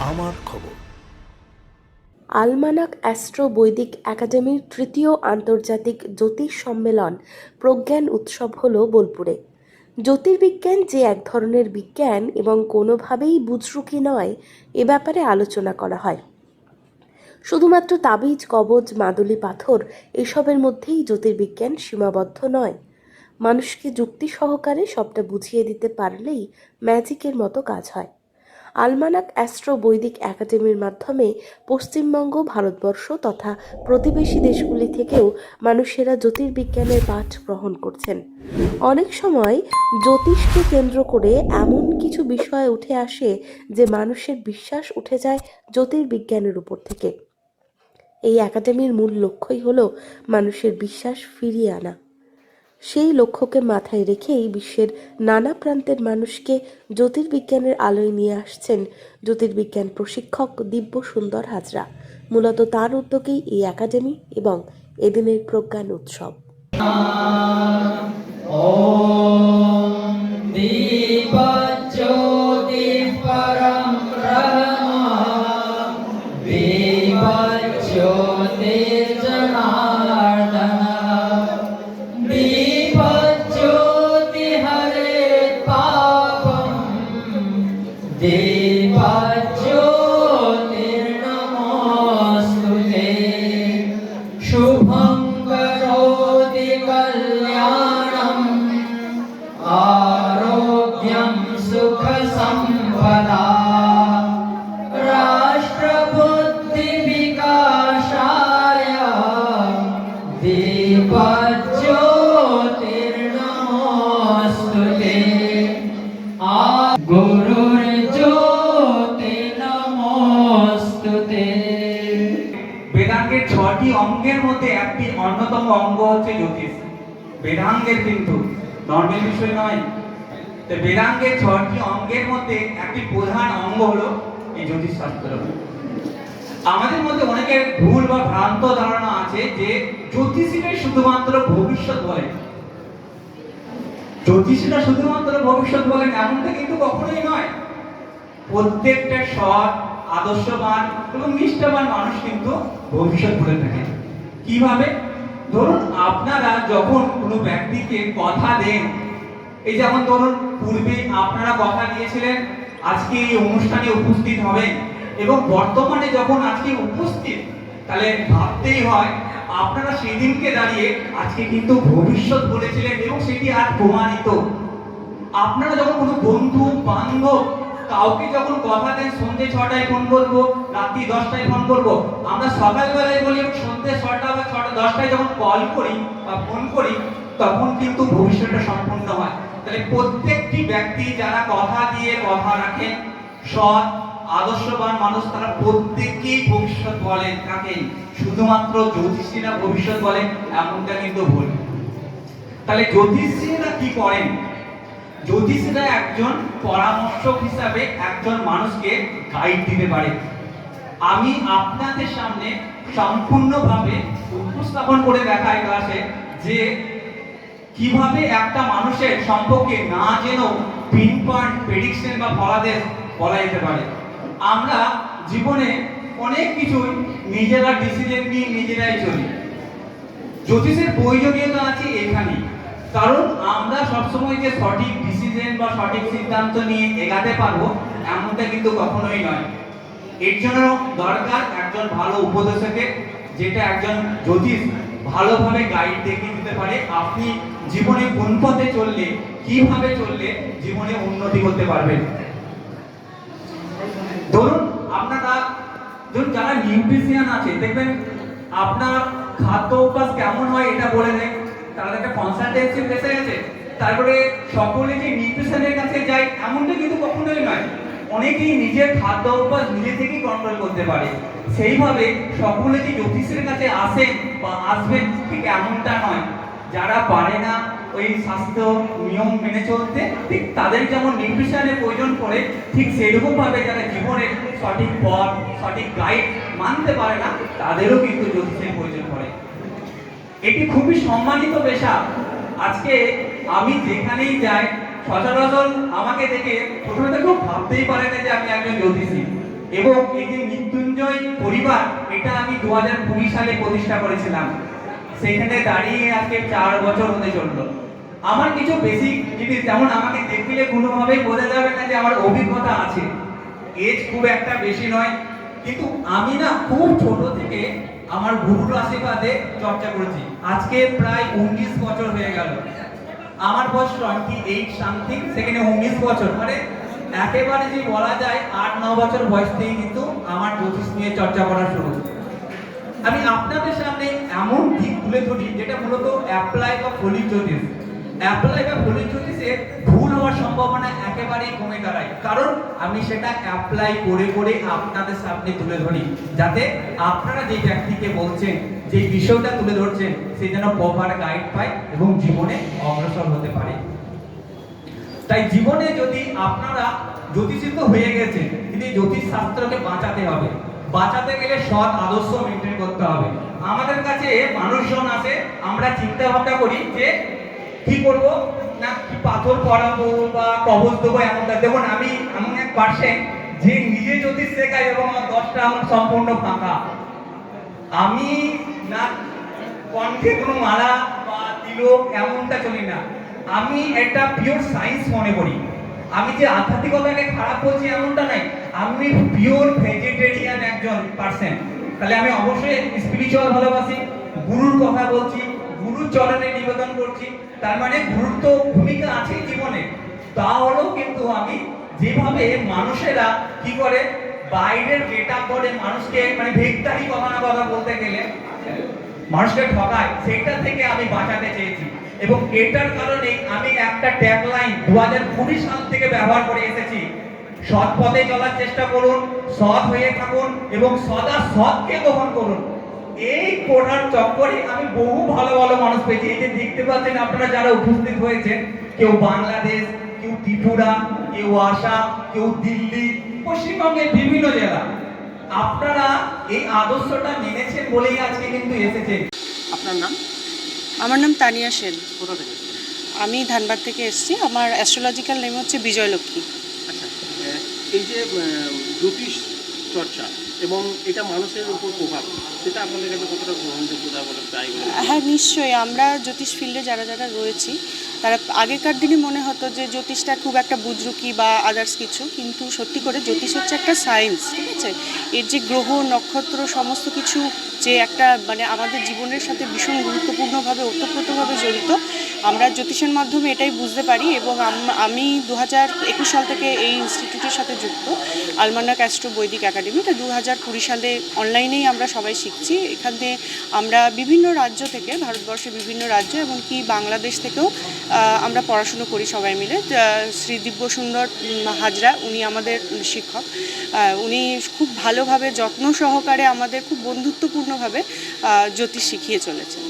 আমার খবর। আলমানাক অ্যাস্ট্রো বৈদিক একাডেমির তৃতীয় আন্তর্জাতিক জ্যোতিষ সম্মেলন প্রজ্ঞান উৎসব হল বোলপুরে। জ্যোতির্বিজ্ঞান যে এক ধরনের বিজ্ঞান এবং কোনোভাবেই বুজরুকি নয়, এ ব্যাপারে আলোচনা করা হয়। শুধুমাত্র তাবিজ, কবজ, মাদুলি, পাথর, এসবের মধ্যেই জ্যোতির্বিজ্ঞান সীমাবদ্ধ নয়। মানুষকে যুক্তি সহকারে সবটা বুঝিয়ে দিতে পারলেই ম্যাজিকের মতো কাজ হয়। আলমানাক অ্যাস্ট্রো বৈদিক একাডেমির মাধ্যমে পশ্চিমবঙ্গ, ভারতবর্ষ তথা প্রতিবেশী দেশগুলি থেকেও মানুষেরা জ্যোতির্বিজ্ঞানের পাঠ গ্রহণ করছেন। অনেক সময় জ্যোতিষকে কেন্দ্র করে এমন কিছু বিষয় উঠে আসে যে মানুষের বিশ্বাস উঠে যায় জ্যোতির্বিজ্ঞানের উপর থেকে। এই একাডেমির মূল লক্ষ্যই হলো মানুষের বিশ্বাস ফিরিয়ে আনা। সেই লক্ষ্যকে মাথায় রেখেই বিশ্বের নানা প্রান্তের মানুষকে জ্যোতির্বিজ্ঞানের আলোয় নিয়ে আসছেন জ্যোতির্বিজ্ঞান প্রশিক্ষক দিব্য সুন্দর হাজরা। মূলত তার উদ্যোগেই এই একাডেমি এবং এদিনের প্রজ্ঞান উৎসব। অঙ্গের মধ্যে একটি অন্যতম অঙ্গ হচ্ছে জ্যোতিষ। বেদাঙ্গের কিন্তু নর্মাল বিষয় নয়। তো বেদাঙ্গের ছটি অঙ্গের মধ্যে একটি প্রধান অঙ্গ হলো এই জ্যোতিষ শাস্ত্র আমাদের মধ্যে অনেকের ভুল বা ভ্রান্ত ধারণা আছে যে জ্যোতিষীরাই শুধুমাত্র ভবিষ্যৎ বলে জ্যোতিষীরা শুধুমাত্র ভবিষ্যৎ বলেন, এমনটা কিন্তু কখনোই নয়। প্রত্যেকটা সৎ, আদর্শবান এবং নিষ্ঠাবান মানুষ কিন্তু ভবিষ্যৎ বলে থাকেন। কীভাবে? ধরুন আপনারা যখন কোনো ব্যক্তিকে কথা দেন, এই যেমন ধরুন পূর্বে আপনারা কথা দিয়েছিলেন, আজকে এই অনুষ্ঠানে উপস্থিত হবেন এবং বর্তমানে যখন আজকে উপস্থিত, তাহলে ভাবতেই হয় আপনারা সেদিনকে দাঁড়িয়ে আজকে কিন্তু ভবিষ্যৎ বলেছিলেন এবং সেটি আজ প্রমাণিত। আপনারা যখন কোনো বন্ধু, বান্ধব কাউকে যখন কথা দেন সন্ধ্যে ছটায় ফোন করব, রাত্রি দশটায় ফোন করব, আমরা সকালবেলায় বলি এবং সন্ধ্যে ছটা বা ছটা, দশটায় যখন কল করি বা ফোন করি, তখন কিন্তু ভবিষ্যৎটা সম্পূর্ণ হয়। তাহলে প্রত্যেকটি ব্যক্তি যারা কথা দিয়ে কথা রাখেন সৎ, আদর্শবান মানুষ, তারা প্রত্যেকেই ভবিষ্যৎ বলেন কাকে শুধুমাত্র জ্যোতিষীরা ভবিষ্যৎ বলেন এমনটা কিন্তু ভুল। তাহলে জ্যোতিষীরা কি করেন? জ্যোতিষীরা একজন পরামর্শক হিসাবে একজন মানুষকে গাইড দিতে পারে, আমি আপনাদের সামনে সম্পূর্ণভাবে উপস্থাপন করে দেখাই ক্লাসে যে কীভাবে একটা মানুষের সম্পর্কে না যেন পিন পয়েন্ট প্রেডিকশন বা ফলাদেশ বলা যেতে পারে। আমরা জীবনে অনেক কিছুই নিজেরা ডিসিশন নিয়ে নিজেরাই চলি। জ্যোতিষের প্রয়োজনীয়তা আছে এখানে কারণ আমরা সবসময় যে সঠিক ডিসিশন বা সঠিক সিদ্ধান্ত নিয়ে এগাতে পারব, এমনটা কিন্তু কখনোই নয়। এর জন্য দরকার একজন ভালো উপদেশকের, যেটা একজন জ্যোতিষ ভালোভাবে গাইড দেখিয়ে দিতে পারে, আপনি জীবনে কোন পথে চললে, কীভাবে চললে জীবনে উন্নতি করতে পারবেন। ধরুন আপনারা, ধরুন যারা নিউট্রিশিয়ান আছে, দেখবেন আপনার খাদ্য অভ্যাস কেমন হয় এটা বলে দেয়। তারা একটা কনসালটেন্সি এসে গেছে। তারপরে সকলে যে নিউট্রিশনের কাছে যায়, এমনটা কিন্তু কখনোই নয়। অনেকেই নিজের খাদ্য অভ্যাস নিজে থেকেই কন্ট্রোল করতে পারে। সেইভাবে সকলে যে জ্যোতিষের কাছে আসেন বা আসবেন, ঠিক এমনটা নয়। যারা পারে না ওই স্বাস্থ্য নিয়ম মেনে চলতে, ঠিক তাদের যেমন নিউট্রিশনের প্রয়োজন পড়ে, ঠিক সেরকম ভাবে যারা জীবনের সঠিক পথ, সঠিক গাইড মানতে পারে না, তাদেরও কিন্তু জ্যোতিষের প্রয়োজন পড়ে। এটি খুবই সম্মানিত পেশা। আজকে আমি যেখানেই যাই, সচরাচর আমাকে দেখে প্রথমে কেউ ভাবতেই পারে না যে আমি একজন জ্যোতিষী। এবং এই যে মৃত্যুঞ্জয় পরিবার, এটা আমি দু হাজার কুড়ি সালে প্রতিষ্ঠা করেছিলাম। সেখানে দাঁড়িয়ে আজকে চার বছর হতে চলল। আমার কিছু বেসিক জিনিস, যেমন আমাকে দেখলে কোনোভাবেই বোঝা যাবে না যে আমার অভিজ্ঞতা আছে। এজ খুব একটা বেশি নয়। কিন্তু আমি না খুব ছোট থেকে আমার গুরুর আশীর্বাদে চর্চা করেছি। আজকে প্রায় উনিশ বছর হয়ে গেল। আমার বয়স টোয়েন্টি এইট সামথিং, সেখানে উনিশ বছর। মানে একেবারে যে বলা যায় আট ন বছর বয়স থেকে কিন্তু আমার জ্যোতিষ নিয়ে চর্চা করা শুরু। আমি আপনাদের সামনে এমন দিক তুলে ধরি যেটা মূলত অ্যাপ্লাই বা ফলিক জ্যোতিষ। অ্যাপ্লাই বা ফলিক জ্যোতিষে ভুল হওয়ার সম্ভাবনা একেবারেই কমে দাঁড়ায়। কারণ আমি সেটা অ্যাপ্লাই করে করে আপনাদের সামনে তুলে ধরি। যাতে আপনারা যে ব্যক্তিকে বলছেন, যে বিষয়টা তুলে ধরছেন, সে যেন প্রপার গাইড পায় এবং জীবনে অগ্রসর হতে পারে। তাই জীবনে যদি আপনারা জ্যোতিষিত হয়ে গেছেন, কিন্তু জ্যোতিষ শাস্ত্রকে বাঁচাতে হবে। বাঁচাতে গেলে সৎ আদর্শ মেনটেন করতে হবে। আমাদের কাছে মানুষজন আছে, আমরা চিন্তা ভাবনা করি যে কি করব? না, কি পাথর পড়াবো বা কবজ দেবো এমনটা? দেখুন, আমি এমন এক পার্সেন্ট যে নিজে যদি শেখায় এবং আমার দশটা আমার সম্পূর্ণ ফাঁকা। আমি না, কণ্ঠে কোনো মালা বা তিলক এমনটা চলি না। আমি একটা পিওর সায়েন্স মনে করি। আমি যে আধ্যাত্মিকতাকে খারাপ বলছি এমনটা নাই আমি পিওর ভেজিটেরিয়ান একজন পার্সন তাহলে আমি অবশ্যই স্পিরিচুয়াল ভালোবাসি, গুরুর কথা বলছি, গুরুর চরণে নিবেদন করছি। তার মানে গুরুত্ব ভূমিকা আছে জীবনে। তাহলেও কিন্তু আমি যেভাবে মানুষেরা কি করে, বাইরের গেট করে মানুষকে মানে ভিক্তারি কথা না কথা বলতে গেলে, মানুষকে ঠকায়, সেটা থেকে আমি বাঁচাতে চেয়েছি। এবং এটার কারণে আমি একটা ট্যাগলাইন দু হাজার কুড়ি সাল থেকে ব্যবহার করে এসেছি। সৎ পথে চলার চেষ্টা করুন, সৎ হয়ে থাকুন এবং সদা সৎকে গ্রহণ করুন। এই পড়ার চক্করে আমি বহু ভালো ভালো মানুষ পেয়েছি। এই যে দেখতে পাচ্ছেন আপনারা যারা উপস্থিত হয়েছে কেউ বাংলাদেশ কেউ ত্রিপুরা কেউ আসাম কেউ দিল্লি পশ্চিমবঙ্গের বিভিন্ন জেলা। আপনারা এই আদর্শটা মেনেছেন বলেই আজকে কিন্তু এসেছেন আপনার নাম? আমার নাম তানিয়া সেন। কোথা থেকে আমি ধানবাদ থেকে এসেছি। আমার অ্যাস্ট্রোলজিক্যাল নেম হচ্ছে বিজয়লক্ষ্মী। আচ্ছা এই যে জ্যোতিষ চর্চা এবং এটা মানুষের উপর প্রভাব। সেটা আপনাদের কাছে কতটা গ্রহণযোগ্যতা বলে তাই হ্যাঁ? নিশ্চয়ই। আমরা জ্যোতিষ ফিল্ডে যারা যারা রয়েছি তারা আগেকার দিনে মনে হতো যে জ্যোতিষটা খুব একটা বুজরুকি বা আদার্স কিছু, কিন্তু সত্যি করে জ্যোতিষ হচ্ছে একটা সায়েন্স ঠিক আছে? এর যে গ্রহ, নক্ষত্র, সমস্ত কিছু যে একটা মানে আমাদের জীবনের সাথে ভীষণ গুরুত্বপূর্ণভাবে, ওতপ্রোতভাবে জড়িত, আমরা জ্যোতিষের মাধ্যমে এটাই বুঝতে পারি এবং আমি দু হাজার একুশ সাল থেকে এই ইনস্টিটিউটের সাথে যুক্ত আলমান্না ক্যাস্ট্রো বৈদিক একাডেমি এটা দু হাজার কুড়ি সালে অনলাইনেই আমরা সবাই শিখছি। এখানে আমরা বিভিন্ন রাজ্য থেকে, ভারতবর্ষের বিভিন্ন রাজ্য এবং কি বাংলাদেশ থেকেও আমরা পড়াশুনো করি সবাই মিলে। শ্রী দিব্য সুন্দর হাজরা, উনি আমাদের শিক্ষক। উনি খুব ভালোভাবে, যত্ন সহকারে আমাদের খুব বন্ধুত্বপূর্ণভাবে জ্যোতিষ শিখিয়ে চলেছেন।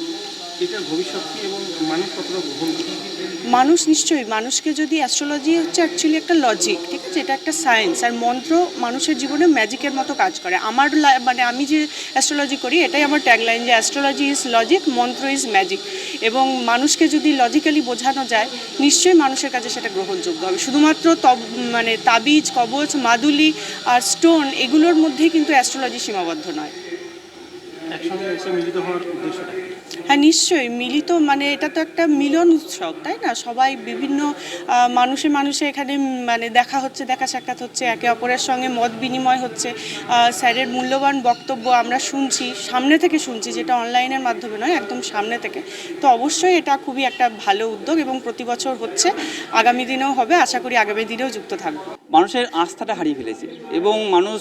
এটার ভবিষ্যৎ এবং মানুষ কতটা গ্রহণ মানুষ নিশ্চয়ই, মানুষকে যদি অ্যাস্ট্রোলজি হচ্ছে অ্যাকচুয়ালি একটা লজিক ঠিক আছে? এটা একটা সায়েন্স আর মন্ত্র মানুষের জীবনে ম্যাজিকের মতো কাজ করে। আমার মানে আমি যে অ্যাস্ট্রোলজি করি, এটাই আমার ট্যাগলাইন যে astrology is logic mantra is magic এবং মানুষকে যদি লজিক্যালি বোঝানো যায়, নিশ্চয়ই মানুষের কাছে সেটা গ্রহণযোগ্য হবে। শুধুমাত্র তব মানে তাবিজ, কবচ, মাদুলি আর স্টোন এগুলোর মধ্যেই কিন্তু অ্যাস্ট্রোলজি সীমাবদ্ধ নয়। একসঙ্গে মিলিত হওয়ার উদ্দেশ্যটা? হ্যাঁ নিশ্চয়ই। মিলিত মানে এটা তো একটা মিলন উৎসব, তাই না? সবাই বিভিন্ন মানুষে মানুষে এখানে মানে দেখা হচ্ছে, দেখা সাক্ষাৎ হচ্ছে, একে অপরের সঙ্গে মত বিনিময় হচ্ছে। স্যারের মূল্যবান বক্তব্য আমরা শুনছি, সামনে থেকে শুনছি, যেটা অনলাইনের মাধ্যমে নয়, একদম সামনে থেকে। তো অবশ্যই এটা খুবই একটা ভালো উদ্যোগ এবং প্রতি বছর হচ্ছে, আগামী দিনেও হবে, আশা করি আগামী দিনেও যুক্ত থাকব। মানুষের আস্থাটা হারিয়ে ফেলেছে এবং মানুষ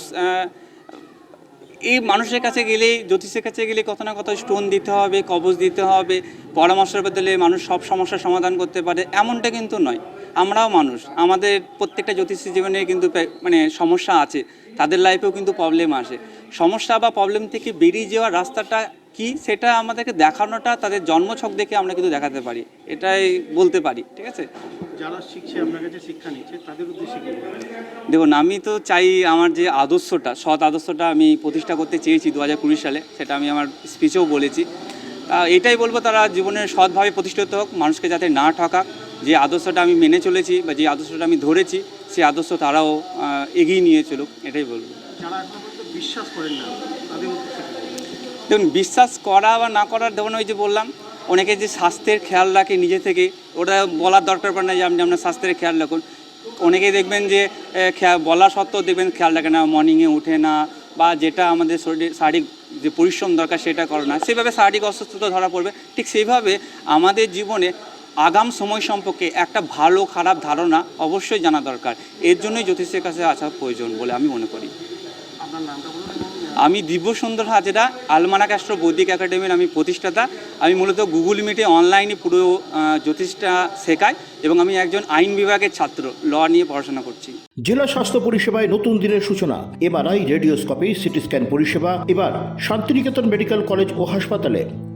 এই মানুষের কাছে গেলে জ্যোতিষের কাছে গেলে কত না কত স্টোন দিতে হবে কবজ দিতে হবে, পরামর্শের বদলে মানুষ সব সমস্যার সমাধান করতে পারে, এমনটা কিন্তু নয়। আমরাও মানুষ, আমাদের প্রত্যেকটা জ্যোতিষী জীবনে কিন্তু মানে সমস্যা আছে, তাদের লাইফেও কিন্তু প্রবলেম আসে। সমস্যা বা প্রবলেম থেকে বেরিয়ে যাওয়ার রাস্তাটা কি সেটা আমাদেরকে দেখানোটা তাদের জন্মছক দেখে আমরা কিন্তু দেখাতে পারি। এটাই বলতে পারি ঠিক আছে? যারা শিখছে আপনার কাছে শিক্ষা নিচ্ছে তাদের উদ্দেশ্যে দেখুন আমি তো চাই আমার যে আদর্শটা সৎ আদর্শটা আমি প্রতিষ্ঠা করতে চেয়েছি দু হাজার কুড়ি সালে সেটা আমি আমার স্পিচেও বলেছি। এটাই বলব তারা জীবনে সৎভাবে প্রতিষ্ঠিত হোক মানুষকে যাতে না ঠকাক যে আদর্শটা আমি মেনে চলেছি বা যে আদর্শটা আমি ধরেছি সেই আদর্শ তারাও এগিয়ে নিয়ে চলুক এটাই বলব। যারা বিশ্বাস করেন না তাদের দেখুন, বিশ্বাস করা বা না করার যেমন ওই যে বললাম, অনেকে যে স্বাস্থ্যের খেয়াল রাখে নিজে থেকে, ওটা বলার দরকার পড়ে না যে আপনি আপনার স্বাস্থ্যের খেয়াল রাখুন। অনেকেই দেখবেন যে বলা সত্ত্বেও দেখবেন খেয়াল রাখে না মর্নিংয়ে উঠে না, বা যেটা আমাদের শরীরে শারীরিক যে পরিশ্রম দরকার সেটা করে না। সেভাবে শারীরিক অসুস্থতা ধরা পড়বে। ঠিক সেইভাবে আমাদের জীবনে আগাম সময় সম্পর্কে একটা ভালো, খারাপ ধারণা অবশ্যই জানা দরকার। এর জন্যই জ্যোতিষের কাছে আসা প্রয়োজন বলে আমি মনে করি। আপনার নামটা বলুন। আমি দিব্য দিব্যসুন্দর হাজরা আলমানা ক্যাস্ট্রো বৈদিক একাডেমির আমি প্রতিষ্ঠাতা। আমি মূলত গুগল মিটে অনলাইনে পুরো জ্যোতিষটা শেখাই এবং আমি একজন আইন বিভাগের ছাত্র, ল নিয়ে পড়াশোনা করছি। জেলা স্বাস্থ্য পরিষেবায় নতুন দিনের সূচনা এবার এমআরআই, রেডিওস্কোপি সিটি স্ক্যান পরিষেবা, এবার শান্তিনিকেতন মেডিকেল কলেজ ও হাসপাতালে।